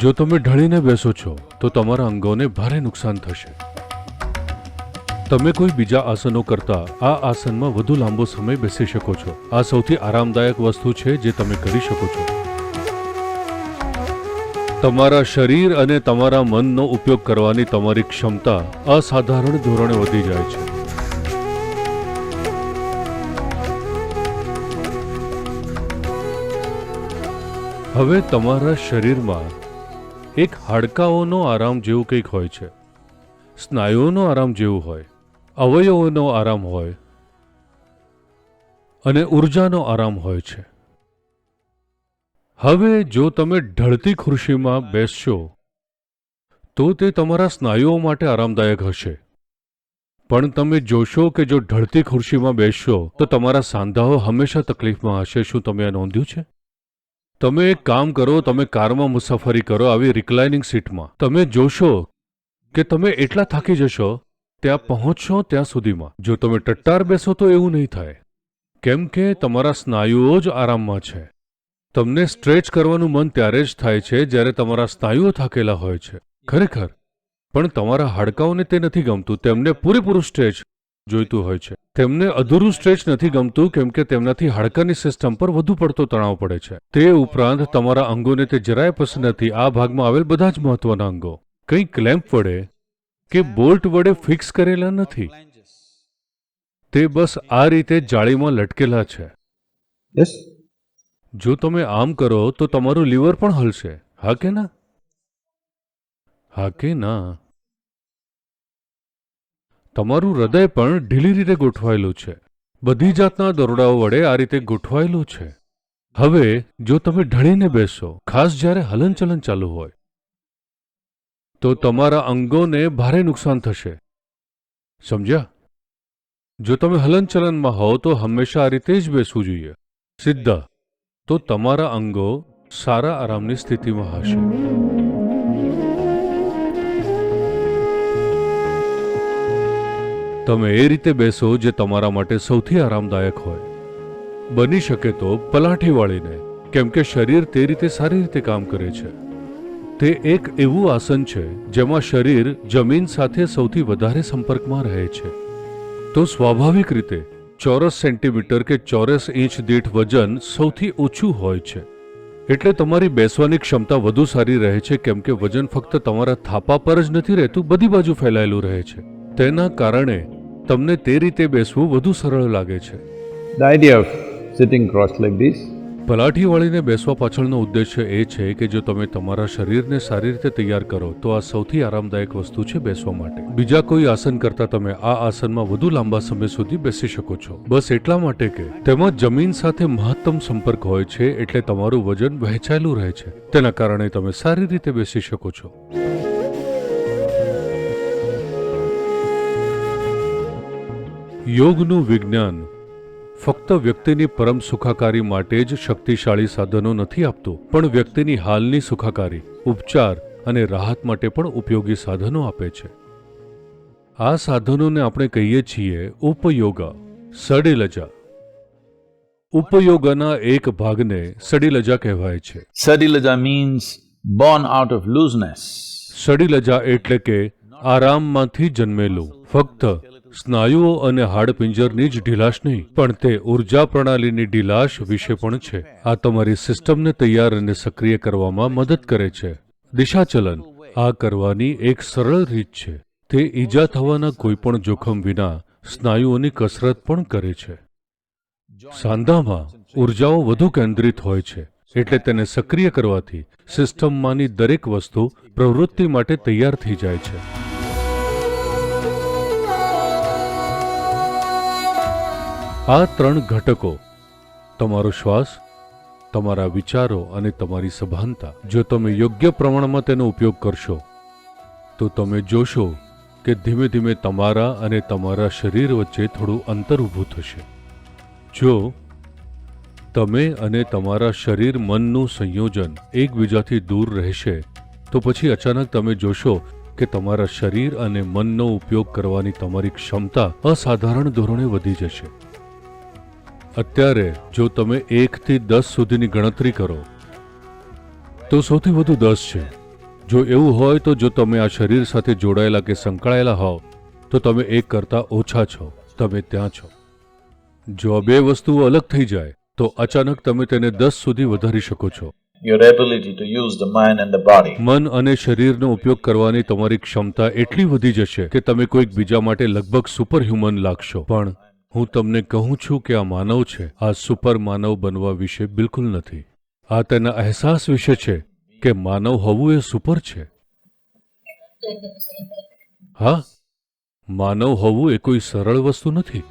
જો તમે ઢળીને બેસો છો, તો તમારા અંગોને ભારે નુકસાન થશે. તમે કોઈ બીજા આસનો કરતા આ આસનમાં વધુ લાંબો સમય બેસી શકો છો. આ સૌથી આરામદાયક વસ્તુ છે જે તમે કરી શકો છો. તમારા શરીર અને તમારા મનનો ઉપયોગ કરવાની તમારી ક્ષમતા અસાધારણ ધોરણે વધી જાય છે. હવે તમારા શરીરમાં એક હાડકાઓનો આરામ જેવું કંઈક હોય છે. સ્નાયુઓનો આરામ જેવું હોય. અવયવોનો આરામ હોય. અને ઉર્જાનો આરામ હોય છે. હવે જો તમે ઢળતી ખુરશીમાં બેસશો, તો તે તમારા સ્નાયુઓ માટે આરામદાયક હશે. પણ તમે જોશો કે જો ઢળતી ખુરશીમાં બેસશો, તો તમારા સાંધાઓ હંમેશા તકલીફમાં હશે. શું તમે આ નોંધ્યું છે? તમે એક કામ કરો, તમે કારમાં મુસાફરી કરો આવી રિક્લાઇનિંગ સીટમાં તમે જોશો કે તમે એટલા થાકી જશો, ત્યાં પહોંચશો ત્યાં સુધીમાં. જો તમે ટટ્ટાર બેસો તો એવું નહીં થાય. કેમ કે તમારા સ્નાયુઓ જ આરામમાં છે. તમને સ્ટ્રેચ કરવાનું મન ત્યારે જ થાય છે જ્યારે તમારા સ્નાયુઓ થાકેલા હોય છે. ખરેખર. પણ તમારા હાડકાઓને તે નથી ગમતું. તેમને પૂરેપૂરું સ્ટ્રેચ જોઈતું હોય છે. તેમને અધૂરું સ્ટ્રેચ નથી ગમતું કેમ કે તેમનાથી હાડકાની સિસ્ટમ પર વધુ પડતો તણાવ પડે છે. તે ઉપરાંત તમારા અંગોને તે જરાય પસંદ નથી. આ ભાગમાં આવેલ બધા જ મહત્વના અંગો. કંઈ ક્લેમ્પ વડે કે બોલ્ટ વડે ફિક્સ કરેલા નથી. તે બસ આ રીતે જાળીમાં લટકેલા છે? જો તમે આમ કરો તો તમારું લીવર પણ હલશે. હા કે ના? હા કે ના? તમારું હૃદય પણ ઢીલી રીતે ગોઠવાયેલું છે. બધી જાતના દોરડાઓ વડે આ રીતે ગોઠવાયેલું છે. હવે, જો તમે ઢળીને બેસો, ખાસ જ્યારે હલનચલન ચાલુ હોય, તો તમારા અંગોને ભારે નુકસાન થશે. સમજ્યા? જો તમે હલનચલનમાં હોવ, તો હંમેશા આ રીતે જ બેસવું જોઈએ. સીધા તો તમારા અંગો સારા આરામની સ્થિતિમાં હશે. તમે એ રીતે બેસો જે તમારા માટે સૌથી આરામદાયક હોય. બની શકે તો પલાઠી વાળીને કેમ કે શરીર તે રીતે સારી રીતે કામ કરે છે. તે એક એવું આસન છે, જેમાં શરીર જમીન સાથે સૌથી વધારે સંપર્કમાં રહે છે. તો સ્વાભાવિક રીતે, ચોરસ સેન્ટીમીટર કે ચોરસ ઇંચ દીઠ વજન સૌથી ઓછું હોય છે. એટલે તમારી બેસવાની ક્ષમતા વધુ સારી રહે છે, કેમ કે વજન ફક્ત તમારા થાપા પર જ નથી રહેતું, બધી બાજુ ફેલાયેલું રહે છે. તેના કારણે તમને તે રીતે બેસવું વધુ સરળ લાગે છે. Of sitting crossed like this પલાઠી વાળીને બેસવા પાછળનો ઉદ્દેશ્ય એ છે કે જો તમે તમારા શરીરને સારી રીતે તૈયાર કરો તો આ સૌથી આરામદાયક વસ્તુ છે બેસવા માટે. બીજા કોઈ આસન કરતા તમે આ આસનમાં વધુ લાંબા સમય સુધી બેસી શકો છો. બસ એટલા માટે કે તેમાં જમીન સાથે મહત્તમ સંપર્ક હોય છે એટલે તમારું વજન વહેંચાયેલું રહે છે. તેના કારણે તમે સારી રીતે બેસી શકો છો. યોગનું વિજ્ઞાન ફક્ત વ્યક્તિની પરમ સુખાકારી માટે જ શક્તિશાળી સાધનો નથી આપતું પણ વ્યક્તિની હાલની સુખાકારી ઉપચાર અને રાહત માટે પણ ઉપયોગી સાધનો આપે છે. આ સાધનોને આપણે કહીએ છીએ ઉપયોગા સડીલજા. ઉપયોગના એક ભાગને સડિલજા કહેવાય છે. સડીલજા means born out of looseness સડિલજા એટલે કે આરામમાંથી જન્મેલું ફક્ત સ્નાયુઓ અને હાડપિંજરની જ ઢીલાશ નહીં, પણ તે ઊર્જા પ્રણાલીની ઢીલાશ વિશે પણ છે. આ તમારી સિસ્ટમને તૈયાર અને સક્રિય કરવામાં મદદ કરે છે. દિશાચલન. આ કરવાની એક સરળ રીત છે. તે ઈજા થવાના કોઈપણ જોખમ વિના સ્નાયુઓની કસરત પણ કરે છે. સાંધામાં ઉર્જાઓ વધુ કેન્દ્રિત હોય છે, એટલે તેને સક્રિય કરવાથી સિસ્ટમમાંની દરેક વસ્તુ પ્રવૃત્તિ માટે તૈયાર થઈ જાય છે. આ ત્રણ ઘટકો, તમારો શ્વાસ, તમારા વિચારો અને તમારી સભાનતા. જો તમે યોગ્ય પ્રમાણમાં તેનો ઉપયોગ કરશો, તો તમે જોશો કે ધીમે ધીમે તમારા અને તમારા શરીર વચ્ચે થોડું અંતર ઊભું થશે. જો તમે અને તમારા શરીર મનનું સંયોજન એકબીજાથી દૂર રહેશે, તો પછી અચાનક તમે જોશો કે તમારા શરીર અને મનનો ઉપયોગ કરવાની તમારી ક્ષમતા અસાધારણ ધોરણે વધી જશે. અત્યારે જો તમે એકથી દસ સુધીની ગણતરી કરો તો સૌથી વધુ દસ છે. જો એવું હોય તો જો તમે આ શરીર સાથે જોડાયેલા કે સંકળાયેલા હોવ તો તમે એક કરતાં ઓછા છો. તમે ત્યાં છો. જો બે વસ્તુઓ અલગ થઈ જાય તો અચાનક તમે તેને દસ સુધી વધારી શકો છો. મન અને શરીરનો ઉપયોગ કરવાની તમારી ક્ષમતા એટલી વધી જશે કે તમે કોઈક બીજા માટે લગભગ સુપર હ્યુમન લાગશો. પણ હું તમને કહું છું કે આ માનવ છે. આ સુપર માનવ બનવા વિશે બિલકુલ નથી. આ તેના અહેસાસ વિશે છે કે માનવ હોવું એ સુપર છે. હા? માનવ હોવું એ કોઈ સરળ વસ્તુ નથી.